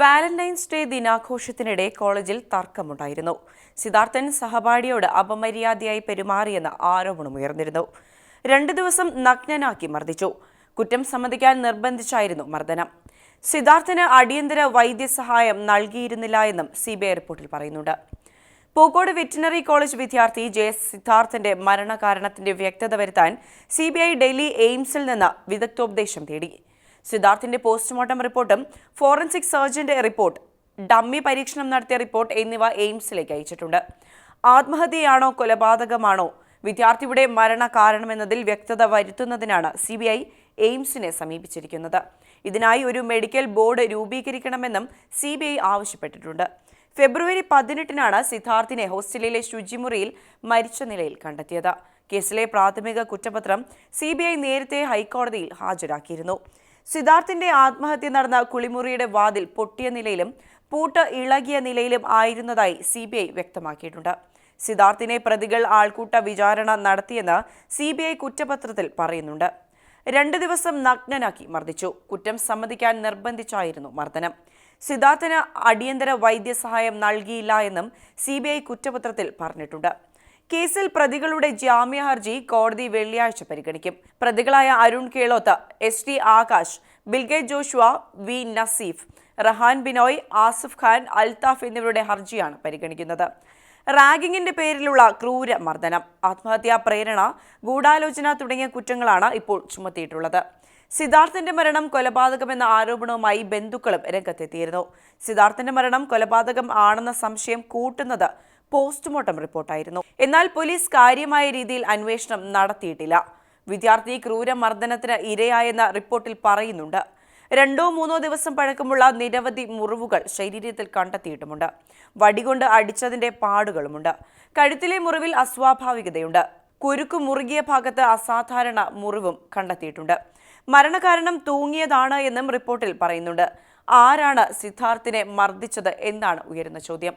Valentine's day ദിനാഘോഷത്തിനിടെ കോളേജിൽ തർക്കമുണ്ടായിരുന്നു. സിദ്ധാർത്ഥൻ സഹപാഠിയോട് അപമര്യാദയായി പെരുമാറിയെന്ന് ആരോപണമുയർന്നിരുന്നു രണ്ടു ദിവസം നഗ്നനാക്കി മർദ്ദിച്ചു. കുറ്റം സമ്മതിക്കാൻ നിർബന്ധിച്ചായിരുന്നു മർദ്ദനം. സിദ്ധാർത്ഥന് അടിയന്തര വൈദ്യസഹായം നൽകിയിരുന്നില്ല എന്നും സിബിഐ റിപ്പോർട്ടിൽ പറയുന്നുണ്ട്. പൂക്കോട് വെറ്റിനറി കോളേജ് വിദ്യാർത്ഥി ജെ സിദ്ധാർത്ഥന്റെ മരണകാരണത്തിന്റെ വ്യക്തത വരുത്താൻ സിബിഐ ഡൽഹി എയിംസിൽ നിന്ന് വിദഗ്ധോപദേശം തേടി. സിദ്ധാർത്ഥിന്റെ പോസ്റ്റ്മോർട്ടം റിപ്പോർട്ടും ഫോറൻസിക് സർജന്റെ റിപ്പോർട്ട് ഡമ്മി പരീക്ഷണം നടത്തിയ റിപ്പോർട്ട് എന്നിവ എയിംസിലേക്ക് അയച്ചിട്ടുണ്ട്. ആത്മഹത്യയാണോ കൊലപാതകമാണോ? വിദ്യാർത്ഥിയുടെ മരണ കാരണമെന്നതിൽ വ്യക്തത വരുത്തുന്നതിനാണ് സി ബി ഐ എയിംസിനെ സമീപിച്ചിരിക്കുന്നത്. ഇതിനായി ഒരു മെഡിക്കൽ ബോർഡ് രൂപീകരിക്കണമെന്നും സി ബി ഐ ആവശ്യപ്പെട്ടിട്ടുണ്ട്. ഫെബ്രുവരി പതിനെട്ടിനാണ് സിദ്ധാർത്ഥിനെ ഹോസ്റ്റലിലെ ശുചിമുറിയിൽ മരിച്ച നിലയിൽ കണ്ടെത്തിയത്. കേസിലെ പ്രാഥമിക കുറ്റപത്രം സിബിഐ നേരത്തെ ഹൈക്കോടതിയിൽ ഹാജരാക്കിയിരുന്നു. സിദ്ധാർത്ഥിന്റെ ആത്മഹത്യ നടന്ന കുളിമുറിയുടെ വാതിൽ പൊട്ടിയ നിലയിലും പൂട്ട് ഇളകിയ നിലയിലും ആയിരുന്നതായി സി ബി ഐ വ്യക്തമാക്കിയിട്ടുണ്ട്. സിദ്ധാർത്ഥിനെ പ്രതികൾ ആൾക്കൂട്ട വിചാരണ നടത്തിയെന്ന് സി ബി ഐ കുറ്റപത്രത്തിൽ പറയുന്നുണ്ട്. രണ്ട് ദിവസം നഗ്നനാക്കി മർദ്ദിച്ചു. കുറ്റം സമ്മതിക്കാൻ നിർബന്ധിച്ചായിരുന്നു മർദ്ദനം. സിദ്ധാർത്ഥിന് അടിയന്തര വൈദ്യസഹായം നൽകിയില്ല എന്നും സിബിഐ കുറ്റപത്രത്തിൽ പറഞ്ഞിട്ടുണ്ട്. കേസിൽ പ്രതികളുടെ ജാമ്യഹർജി കോടതി വെള്ളിയാഴ്ച പരിഗണിക്കും. പ്രതികളായ Arun Keloth S T Akash Bilge Joshua V Naseef Rehan Binoy Asif Khan Althaf എന്നിവരുടെ ഹർജിയാണ് പരിഗണിക്കുന്നത്. റാഗിങ്ങിന്റെ പേരിലുള്ള ക്രൂര മർദ്ദനം ആത്മഹത്യാ പ്രേരണ ഗൂഢാലോചന തുടങ്ങിയ കുറ്റങ്ങളാണ് ഇപ്പോൾ ചുമത്തിയിട്ടുള്ളത്. സിദ്ധാർത്ഥന്റെ മരണം കൊലപാതകമെന്ന ആരോപണവുമായി ബന്ധുക്കളും രംഗത്തെത്തിയിരുന്നു. സിദ്ധാർത്ഥന്റെ മരണം കൊലപാതകം ആണെന്ന സംശയം കൂട്ടുന്നത് പോസ്റ്റ്മോർട്ടം റിപ്പോർട്ടായിരുന്നു. എന്നാൽ പോലീസ് കാര്യമായ രീതിയിൽ അന്വേഷണം നടത്തിയിട്ടില്ല. വിദ്യാർത്ഥി ക്രൂരമർദ്ദനത്തിന് ഇരയായെന്ന റിപ്പോർട്ടിൽ പറയുന്നുണ്ട്. രണ്ടോ മൂന്നോ ദിവസം പഴക്കമുള്ള നിരവധി മുറിവുകൾ ശരീരത്തിൽ കണ്ടെത്തിയിട്ടുമുണ്ട്. വടികൊണ്ട് അടിച്ചതിന്റെ പാടുകളുമുണ്ട്. കഴുത്തിലെ മുറിവിൽ അസ്വാഭാവികതയുണ്ട്. കുരുക്കു മുറുകിയ ഭാഗത്ത് അസാധാരണ മുറിവും കണ്ടെത്തിയിട്ടുണ്ട്. മരണകാരണം തൂങ്ങിയതാണ് എന്നും റിപ്പോർട്ടിൽ പറയുന്നുണ്ട്. ആരാണ് സിദ്ധാർത്ഥിനെ മർദ്ദിച്ചത് എന്നാണ് ഉയരുന്ന ചോദ്യം.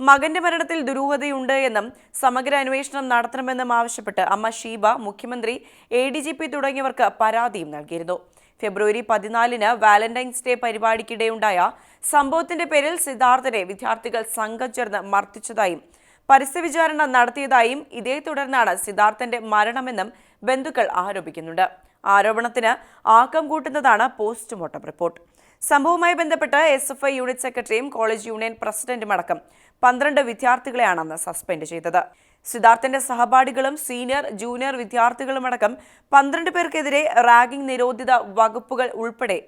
മകന്റെ മരണത്തിൽ ദുരൂഹതയുണ്ട് എന്നും സമഗ്ര അന്വേഷണം നടത്തണമെന്നും ആവശ്യപ്പെട്ട് അമ്മ ഷീബ മുഖ്യമന്ത്രി എ ഡി ജി പി തുടങ്ങിയവർക്ക് പരാതിയും നൽകിയിരുന്നു. ഫെബ്രുവരി പതിനാലിന് വാലന്റൈൻസ് ഡേ പരിപാടിക്കിടെയുണ്ടായ സംഭവത്തിന്റെ പേരിൽ സിദ്ധാർത്ഥനെ വിദ്യാർത്ഥികൾ സംഘം ചേർന്ന് മർദ്ദിച്ചതായും പരസ്യ വിചാരണ നടത്തിയതായും ഇതേ തുടർന്നാണ് സിദ്ധാർത്ഥന്റെ മരണമെന്നും ബന്ധുക്കൾ ആരോപിക്കുന്നുണ്ട്. ആരോപണത്തിന് ആക്കം കൂട്ടുന്നതാണ് പോസ്റ്റ്മോർട്ടം റിപ്പോർട്ട്. സംഭവവുമായി ബന്ധപ്പെട്ട് എസ് എഫ് ഐ യൂണിറ്റ് സെക്രട്ടറിയും കോളേജ് യൂണിയൻ പ്രസിഡന്റും അടക്കം പന്ത്രണ്ട് വിദ്യാർത്ഥികളെയാണ് അന്ന് സസ്പെൻഡ് ചെയ്തത്. സിദ്ധാർത്ഥന്റെ സഹപാഠികളും സീനിയർ ജൂനിയർ വിദ്യാർത്ഥികളുമടക്കം പന്ത്രണ്ട് പേർക്കെതിരെ റാഗിംഗ് നിരോധിത വകുപ്പുകൾ ഉൾപ്പെടെ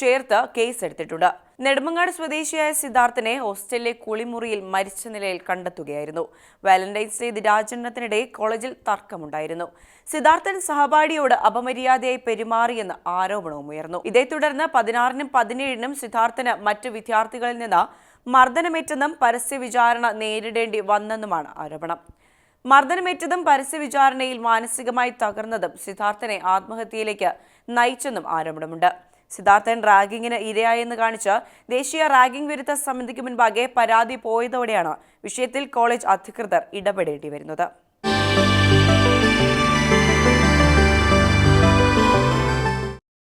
ചേർത്ത് കേസെടുത്തിട്ടുണ്ട്. നെടുമങ്ങാട് സ്വദേശിയായ സിദ്ധാർത്ഥനെ ഹോസ്റ്റലിലെ കുളിമുറിയിൽ മരിച്ച നിലയിൽ കണ്ടെത്തുകയായിരുന്നു. വാലന്റൈൻസ് ഡേ ദിനാചരണത്തിനിടെ കോളേജിൽ തർക്കമുണ്ടായിരുന്നു. സിദ്ധാർത്ഥൻ സഹപാഠിയോട് അപമര്യാദയായി പെരുമാറിയെന്ന് ആരോപണവും ഉയർന്നു. ഇതേ തുടർന്ന് പതിനാറിനും പതിനേഴിനും സിദ്ധാർത്ഥന് മറ്റ് വിദ്യാർത്ഥികളിൽ നിന്ന് മർദ്ദനമേറ്റെന്നും പരസ്യ വിചാരണ നേരിടേണ്ടി വന്നെന്നുമാണ് ആരോപണം. മർദ്ദനമേറ്റതും പരസ്യ വിചാരണയിൽ മാനസികമായി തകർന്നതും സിദ്ധാർത്ഥനെ ആത്മഹത്യയിലേക്ക് നയിച്ചെന്നും ആരോപണമുണ്ട്. സിദ്ധാർത്ഥൻ റാഗിങ്ങിന് ഇരയായെന്ന് കാണിച്ച് ദേശീയ റാഗിംഗ് വിരുദ്ധ സമിതിക്ക് മുൻപാകെ പരാതി പോയതോടെയാണ് വിഷയത്തിൽ കോളേജ് അധികൃതർ ഇടപെടേണ്ടി വരുന്നത്.